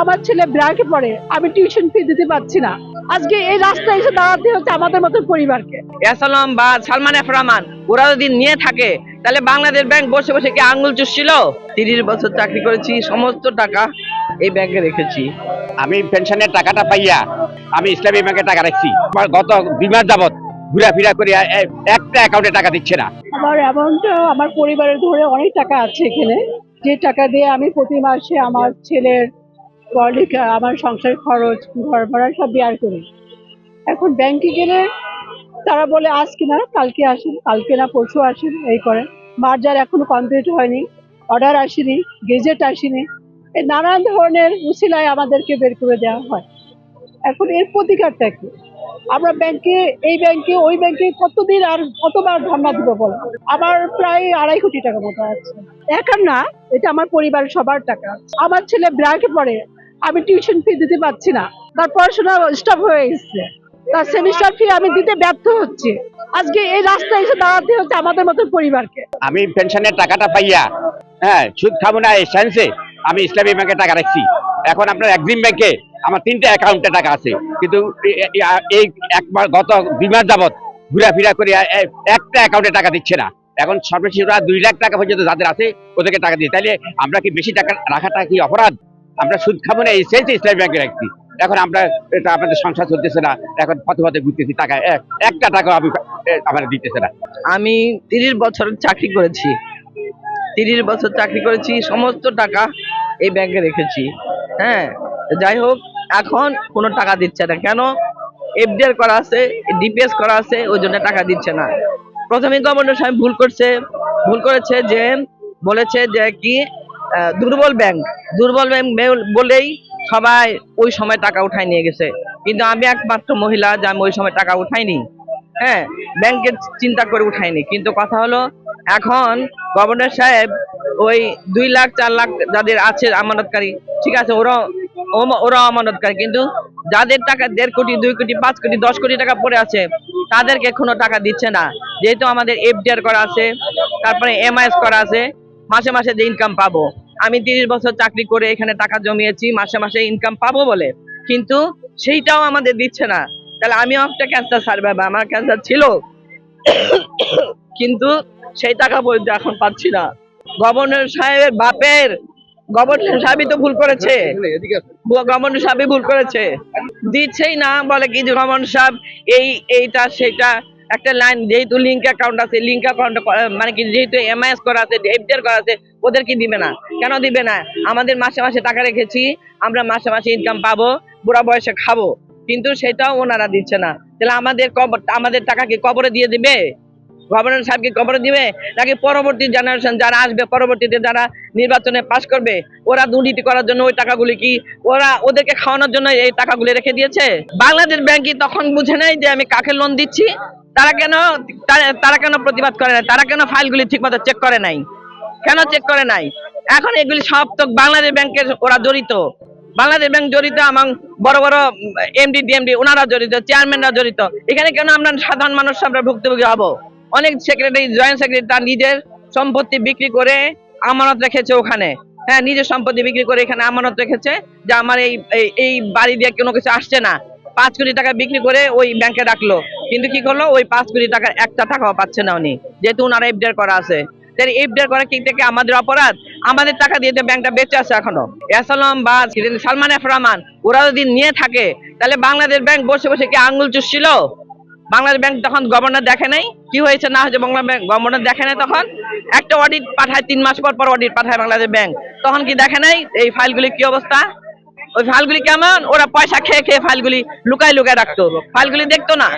আমার ছেলে ব্র্যাকে পড়ে আমি টিউশন ফি দিতে পারছি না। আজকে এই রাস্তায় এসে দাঁড়াতে হচ্ছে আমাদের মতো পরিবারকে। এসালাম বা সালমান এফ রহমান ওরা যদি নিয়ে থাকে তাহলে বাংলাদেশ ব্যাংক বসে বসে কি আঙ্গুল চুষছিল? তিরিশ বছর চাকরি করেছি সমস্ত টাকা এই ব্যাংকে রেখেছি। আমি পেনশনের টাকাটা পাইয়া আমি ইসলামী ব্যাংকে টাকা রাখছি। আমার গত দুই মাস যাবত ঘুরাফিরা করে একটা অ্যাকাউন্টে টাকা দিচ্ছে না। আমার অ্যামাউন্টটা আমার পরিবারের ধরে অনেক টাকা আছে এখানে। যে টাকা দিয়ে আমি প্রতি মাসে আমার ছেলের পড়ালেখা, আমার সংসার খরচ, ঘর ভাড়া সব বেয়ার করি। এখন ব্যাংকে গেলে তারা বলে, আজ কিনা, কালকে আসেন, কালকে না, পরশু আসেন, এই করেন। মার্জার এখনও কমপ্লিট হয়নি অর্ডার আসেনি গেজেট আসেনি। এই নানান ধরনের উসিলায় আমাদেরকে বের করে দেওয়া হয়। এখন এর প্রতিকারটা কি? আমরা ব্যাংকে এই ব্যাংকে ওই ব্যাংকে কতদিন আর কতবার ধর্ণা দিব বলো? আমার প্রায় আড়াই কোটি টাকা মতো আছে। একার না, এটা আমার পরিবারের সবার টাকা। আমার ছেলে ব্র্যাকে পড়ে আমি টিউশন ফি দিতে পারছি না। তার পড়াশোনা স্টপ হয়ে গেছে। তার সেমিস্টার ফি আমি দিতে ব্যর্থ হচ্ছি। আজকে এই রাস্তায় এসে দাঁড়াতে হচ্ছে আমাদের মতো পরিবারকে। আমি পেনশনের টাকাটা পাইয়া হ্যাঁ সুদ খাব না সেন্সে আমি ইসলামী ব্যাংকে টাকা রাখছি। এখন আপনার এক্সিম ব্যাংকে আমার তিনটে অ্যাকাউন্টে টাকা আছে। কিন্তু এই একবার গত দুই মাস যাবত ঘুরাফিরা করে একটা অ্যাকাউন্টে টাকা দিচ্ছে না। এখন সর্বশেষ দুই লাখ টাকা পর্যন্ত যাদের আছে, ওদেরকে টাকা দিয়ে। তাইলে আমরা কি বেশি টাকা রাখাটা কি অপরাধ? আমরা সুদ খাব না, এই সেন্সে ইসলামী ব্যাংকে রাখছি এখন আমরা এটা আপনাদের সংসার চলতেছে না, এখন পথে পথে ঘুরতেছি, টাকা এক- একটা টাকা আমি আমার দিতেছে না। আমি তিরিশ বছর চাকরি করেছি। তিরিশ বছর চাকরি করেছি, সমস্ত টাকা এই ব্যাংকে রেখেছি। হ্যাঁ যাই হোক, এখন কোনো টাকা দিচ্ছে না। কেন? এফডিআর করা আছে, ডিপিএস করা আছে, ওই জন্য টাকা দিচ্ছে না। প্রথমে গভর্নর সাহেব ভুল করছে, ভুল করেছে যে, বলেছে যে কি দুর্বল ব্যাংক দুর্বল ব্যাংক বলেই সবাই ওই সময় টাকা উঠায় নিয়ে গেছে। কিন্তু আমি একমাত্র মহিলা যে আমি ওই সময় টাকা উঠাইনি। হ্যাঁ ব্যাংকের চিন্তা করে উঠায়নি কিন্তু কথা হলো, এখন গভর্নর সাহেব ওই দুই লাখ, চার লাখ যাদের আছে আমানতকারী, ঠিক আছে ওরা ওরা আমানতকারী। কিন্তু যাদের টাকা দেড় কোটি, দুই কোটি, পাঁচ কোটি, দশ কোটি টাকা পড়ে আছে, তাদেরকে কোনো টাকা দিচ্ছে না। যেহেতু আমাদের এফডিআর করা আছে, তারপরে এমআইএস করা আছে, মাসে মাসে যে ইনকাম পাবো। আমি তিরিশ বছর চাকরি করে এখানে টাকা জমিয়েছি, মাসে মাসে ইনকাম পাবো বলে। কিন্তু সেইটাও আমাদের দিচ্ছে না। তাহলে আমিও একটা ক্যান্সার সার্ভাইভার আমার ক্যান্সার ছিল। কিন্তু সেই টাকা পর্যন্ত এখন পাচ্ছি না। গভর্নর সাহেবের বাপের, গভর্নর সাহেবই তো ভুল করেছে। গভর্নর সাহেবই ভুল করেছে। দিচ্ছেই না, বলে কি গভর্নর সাহেব এই, এইটা সেটা একটা লাইন যেহেতু লিঙ্ক অ্যাকাউন্ট আছে লিঙ্ক অ্যাকাউন্ট মানে কি, যেহেতু এমআইএস করা আছে এফডিআর করা আছে, ওদের কি দিবে না? কেন দিবে না? আমাদের মাসে মাসে টাকা রেখেছি, আমরা মাসে মাসে ইনকাম পাবো, বুড়া বয়সে খাব। কিন্তু সেটাও ওনারা দিচ্ছে না। তাহলে আমাদের কবর, আমাদের টাকা কি কবরে দিয়ে দিবে? গভর্নর সাহেবকে কবরে দিবে? নাকি পরবর্তী জেনারেশন যারা আসবে, পরবর্তীতে যারা নির্বাচনে পাশ করবে, ওরা দুর্নীতি করার জন্য ওই টাকাগুলি কি, ওরা ওদেরকে খাওয়ানোর জন্য এই টাকাগুলি রেখে দিয়েছে? বাংলাদেশ ব্যাংক তখন বুঝে নাই যে আমি কাকে লোন দিচ্ছি? তারা কেন তারা- কেন প্রতিবাদ করে না তারা কেন ফাইলগুলি ঠিকমতো চেক করে নাই? কেন চেক করে নাই? এখন এগুলি সব তো বাংলাদেশ ব্যাংকের ওরা জড়িত। বাংলাদেশ ব্যাংক জড়িত এবং বড় বড় এমডি ডিএমডি ওনারা জড়িত, চেয়ারম্যানরা জড়িত। এখানে কেন আমরা সাধারণ মানুষ আমরা ভুক্তভোগী হব? অনেক সেক্রেটারি জয়েন্ট সেক্রেটারি তার নিজের সম্পত্তি বিক্রি করে আমানত রেখেছে ওখানে। হ্যাঁ নিজের সম্পত্তি বিক্রি করে এখানে আমানত রেখেছে যে আমার এই- এই বাড়ি দিয়ে কোনো কিছু আসছে না। পাঁচ কোটি টাকা বিক্রি করে ওই ব্যাংকে রাখল কিন্তু কি করল? ওই পাঁচ কোটি টাকার একটা টাকাও পাচ্ছে না উনি। যেহেতু ওনারা এফডিআর করা আছে। এফডিআর করা কি থেকে আমাদের অপরাধ? আমাদের টাকা দিয়ে ব্যাংকটা বেঁচে আছে এখনও। এসালাম বা সালমান এফ রহমান, ওরা যদি নিয়ে থাকে, তাহলে বাংলাদেশ ব্যাংক বসে বসে কি আঙ্গুল চুষছিল? বাংলাদেশ ব্যাংক তখন গভর্নর দেখে নাই। কি হয়েছে না হয়েছে বাংলা ব্যাংক? গভর্নর দেখে নাই তখন। একটা অডিট পাঠায়, তিন মাস পর পর অডিট পাঠায় বাংলাদেশ ব্যাংক। তখন কি দেখে নাই? এই ফাইলগুলি কি অবস্থা? ওই ফাইলগুলি কেমন? ওরা পয়সা খেয়ে খেয়ে ফাইলগুলি লুকায় লুকায় রাখতো। ফাইলগুলি দেখতো না।